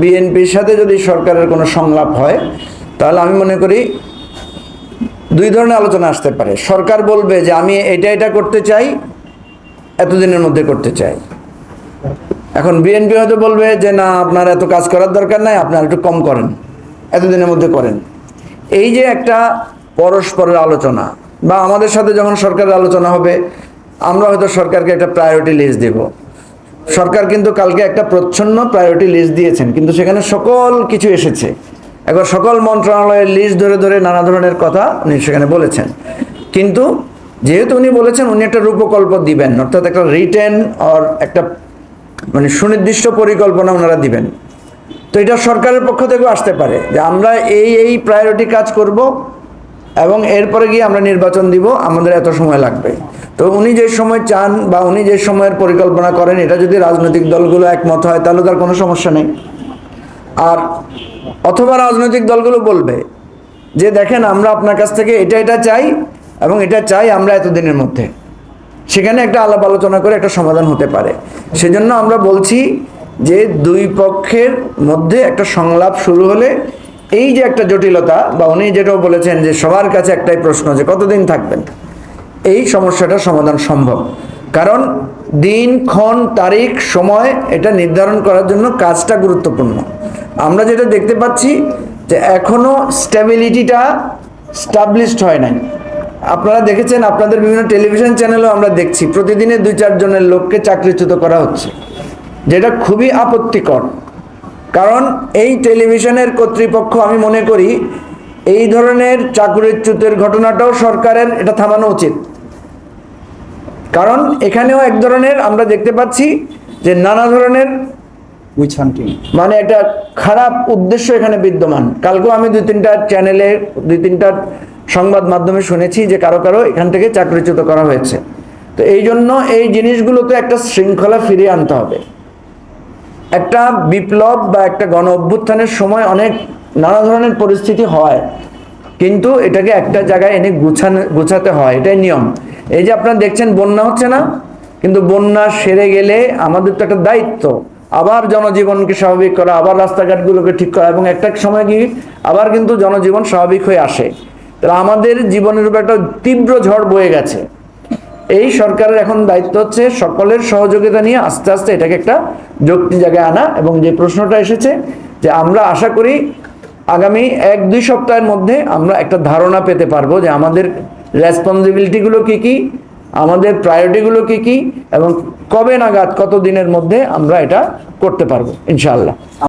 বিএনপির সাথে যদি সরকারের কোনো সংলাপ হয়, তাহলে আমি মনে করি দুই ধরনের আলোচনা আসতে পারে। সরকার বলবে যে আমি এটা এটা করতে চাই, এতদিনের মধ্যে করতে চাই। এখন বিএনপি হয়তো বলবে যে না, আপনার এত কাজ করার দরকার নাই, আপনার একটু কম করেন, এতদিনের মধ্যে করেন। এই যে একটা পরস্পরের আলোচনা, বা আমাদের সাথে যখন সরকারের আলোচনা হবে, আমরা হয়তো সরকারকে একটা প্রায়োরিটি লিস্ট দেব। সরকার কিন্তু কালকে একটা প্রচ্ছন্ন প্রায়োরিটি লিস্ট দিয়েছেন, কিন্তু সেখানে সকল কিছু এসেছে। একবার সকল মন্ত্রণালয়ের লিস্ট ধরে ধরে নানা ধরনের কথা উনি সেখানে বলেছেন। কিন্তু যেহেতু উনি বলেছেন উনি একটা রূপকল্প দিবেন, অর্থাৎ একটা রিটেন অর একটা মানে সুনির্দিষ্ট পরিকল্পনা ওনারা দিবেন। তো এটা সরকারের পক্ষ থেকেও আসতে পারে যে আমরা এই এই প্রায়োরিটি কাজ করব এবং এরপরে গিয়ে আমরা নির্বাচন দিব, আমাদের এত সময় লাগবে। তো উনি যে সময় চান বা উনি যে সময়ের পরিকল্পনা করেন, এটা যদি রাজনৈতিক দলগুলো একমত হয়, তাহলে তার কোনো সমস্যা নেই। আর অথবা রাজনৈতিক দলগুলো বলবে যে, দেখেন, আমরা আপনার কাছ থেকে এটা এটা চাই এবং এটা চাই আমরা এতদিনের মধ্যে। সেখানে একটা আলাপ আলোচনা করে একটা সমাধান হতে পারে। সেজন্য আমরা বলছি যে, দুই পক্ষের মধ্যে একটা সংলাপ শুরু হলে এই যে একটা জটিলতা, বা উনি যেটাও বলেছেন যে, সবার কাছে একটাই প্রশ্ন যে, কতদিন থাকবেন? এই সমস্যাটার সমাধান সম্ভব। কারণ দিন, ক্ষণ, তারিখ, সময়, এটা নির্ধারণ করার জন্য কাজটা গুরুত্বপূর্ণ। আমরা যেটা দেখতে পাচ্ছি যে এখনও স্ট্যাবিলিটিটা স্টাবলিশড হয় নাই। আপনারা দেখেছেন, আপনাদের বিভিন্ন টেলিভিশন চ্যানেলও আমরা দেখছি, প্রতিদিনে দুই চারজনের লোককে চাকরিচ্যুত করা হচ্ছে, যেটা খুবই আপত্তিকর। কারণ এই টেলিভিশনের কর্তৃপক্ষ আমি মনে করি এই ধরনের চাকরিচ্যুতের ঘটনাটাও সরকারের এটা থামানো উচিত। কারণ এখানেও এক ধরনের আমরা দেখতে পাচ্ছি যে নানা ধরনের উইচ হান্টিং মানে একটা খারাপ উদ্দেশ্য এখানে বিদ্যমান। কালকেও আমি দুই তিনটা চ্যানেলে দুই তিনটা সংবাদ মাধ্যমে শুনেছি যে কারও কারও এখান থেকে চাকরিচ্যুত করা হয়েছে। তো এই জন্য এই জিনিসগুলোতে একটা শৃঙ্খলা ফিরিয়ে আনতে হবে। একটা বিপ্লব বা একটা গণ অভ্যুত্থানের সময় অনেক নানা ধরনের পরিস্থিতি হয়, কিন্তু এটাকে একটা জায়গায় এনে গুছানো, গুছাতে হয়, এটাই নিয়ম। এই যে আপনারা দেখছেন, বন্যা হচ্ছে না, কিন্তু বন্যা সেরে গেলে আমাদের তো একটা দায়িত্ব। আবার জনজীবনকে স্বাভাবিক করা, আবার রাস্তাঘাটগুলোকে ঠিক করা, এবং একটা সময় কি, আবার কিন্তু জনজীবন স্বাভাবিক হয়ে আসে। তাহলে আমাদের জীবনের উপর একটা তীব্র ঝড় বয়ে গেছে। এই সরকারের এখন দায়িত্ব হচ্ছে সকলের সহযোগিতা নিয়ে আস্তে আস্তে এটাকে একটা যুক্তি জায়গায় আনা, এবং যে প্রশ্নটা এসেছে যে আমরা আশা করি আগামী এক, দুই সপ্তাহের মধ্যে আমরা একটা ধারণা পেতে পারব যে আমাদের রেসপন্সিবিলিটিগুলো কী কী, আমাদের প্রায়োরিটিগুলো কী কী, এবং কবে নাগাদ কত দিনের মধ্যে আমরা এটা করতে পারব, ইনশাআল্লাহ।